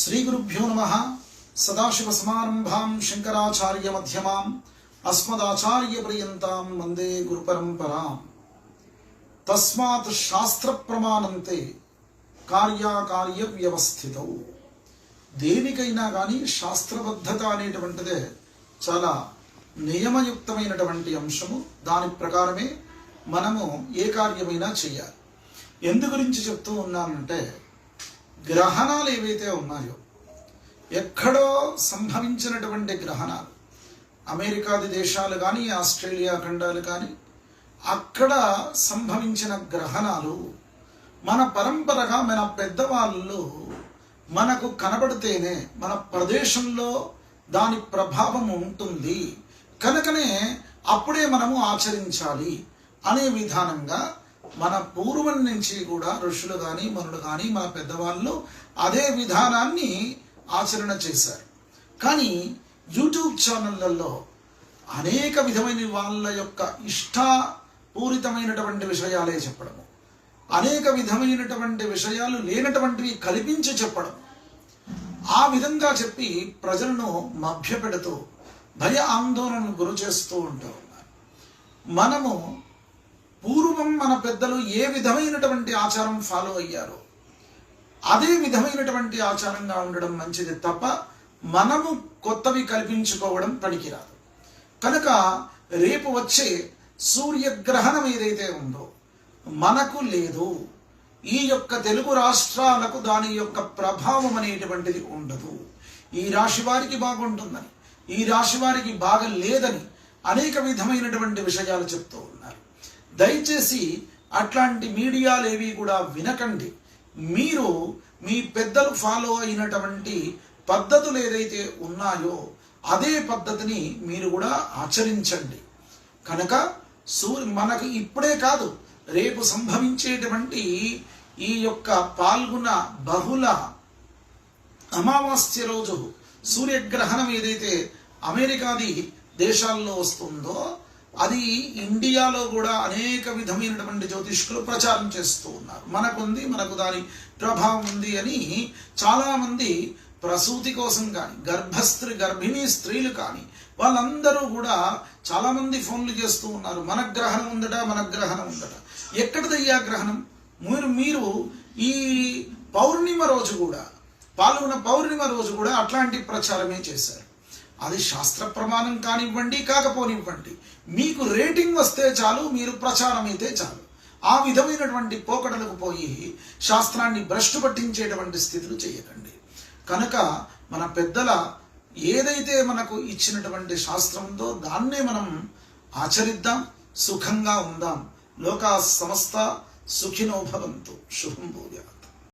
శ్రీ గురుభ్యో నమ. సదాశివసమారంభాం శంకరాచార్యమధ్యమాం అస్మదాచార్యపర్యంతాం వందే గురుపరంపరాం. తస్మాత్ శాస్త్ర ప్రమాణంతే కార్యాకార్య వ్యవస్థితౌ దేనికైనా కానీ శాస్త్రబద్ధత అనేటువంటిదే చాలా నియమయుక్తమైనటువంటి అంశము. దాని ప్రకారమే మనము ఏ కార్యమైనా చేయాలి. ఎందు గురించి చెప్తూ ఉన్నానంటే గ్రహణాలు ఏవైతే ఉన్నాయో ఎక్కడో సంభవించినటువంటి గ్రహణాలు అమెరికాది దేశాలు కానీ ఆస్ట్రేలియా ఖండాలు కానీ అక్కడ సంభవించిన గ్రహణాలు మన పరంపరగా మన పెద్దవాళ్ళు మనకు కనబడితేనే మన ప్రదేశంలో దాని ప్రభావం ఉంటుంది. కనుకనే అప్పుడే మనము ఆచరించాలి అనే విధానంగా మన పూర్వం నుంచి కూడా ఋషులు కానీ మనులు కానీ మన పెద్దవాళ్ళు అదే విధానాన్ని ఆచరణ చేశారు. కానీ యూట్యూబ్ ఛానళ్ళల్లో అనేక విధమైన వాళ్ళ యొక్క ఇష్టపూరితమైనటువంటి విషయాలే చెప్పడము. అనేక విధమైనటువంటి విషయాలు లేనటువంటివి కల్పించి చెప్పడం. ఆ విధంగా చెప్పి ప్రజలను మభ్యపెడుతూ భయ ఆందోళనకు గురి చేస్తూ ఉంటూ ఉన్నారు. మనము పూర్వం మన పెద్దలు ఏ విధమైనటువంటి ఆచారం ఫాలో అయ్యారో అదే విధమైనటువంటి ఆచారంగా ఉండడం మంచిది తప్ప మనము కొత్తవి కల్పించుకోవడం పనికిరాదు. కనుక రేపు వచ్చే సూర్యగ్రహణం ఏదైతే ఉందో మనకు లేదు. ఈ యొక్క తెలుగు రాష్ట్రాలకు దాని యొక్క ప్రభావం అనేటువంటిది ఉండదు. ఈ రాశి వారికి బాగుంటుందని ఈ రాశి వారికి బాగా లేదని అనేక విధమైనటువంటి విషయాలు చెప్తూ ఉన్నారు. దయచేసి అట్లాంటి మీడియాలేవి కూడా వినకండి. మీరు మీ పెద్దలు ఫాలో అయినటువంటి పద్ధతులు ఏదైతే ఉన్నాయో అదే పద్ధతిని మీరు కూడా ఆచరించండి. కనుక సూర్య మనకు ఇప్పుడే కాదు రేపు సంభవించేటువంటి ఈ యొక్క పాల్గొన బహుళ అమావాస్య రోజు సూర్యగ్రహణం ఏదైతే అమెరికాది దేశాల్లో వస్తుందో అది ఇండియాలో కూడా అనేక విధమైనటువంటి జ్యోతిష్కులు ప్రచారం చేస్తూ ఉన్నారు. మనకుంది మనకు దాని ప్రభావం ఉంది అని చాలామంది ప్రసూతి కోసం కానీ గర్భస్త్రీ గర్భిణీ స్త్రీలు కానీ వాళ్ళందరూ కూడా చాలామంది ఫోన్లు చేస్తూ ఉన్నారు. మన గ్రహణం ఉందట మన గ్రహణం ఉందట. ఎక్కడిదయ్యా గ్రహణం? మీరు మీరు ఈ పౌర్ణిమ రోజు కూడా పాల్గొన్న పౌర్ణిమ రోజు కూడా అట్లాంటి ప్రచారమే చేశారు. అది శాస్త్ర ప్రమాణం కానివ్వండి కాకపోనివ్వండి. మీకు రేటింగ్ వస్తే చాలు మీరు ప్రచారం అయితే చాలు. ఆ విధమైనటువంటి పోకడలకు పోయి శాస్త్రాన్ని భ్రష్టు పట్టించేటువంటి స్థితులు చేయకండి. కనుక మన పెద్దల ఏదైతే మనకు ఇచ్చినటువంటి శాస్త్రం ఉందో దాన్నే మనం ఆచరిద్దాం సుఖంగా ఉందాం. లోకా సమస్త సుఖినోభవంతు శుభం భూయా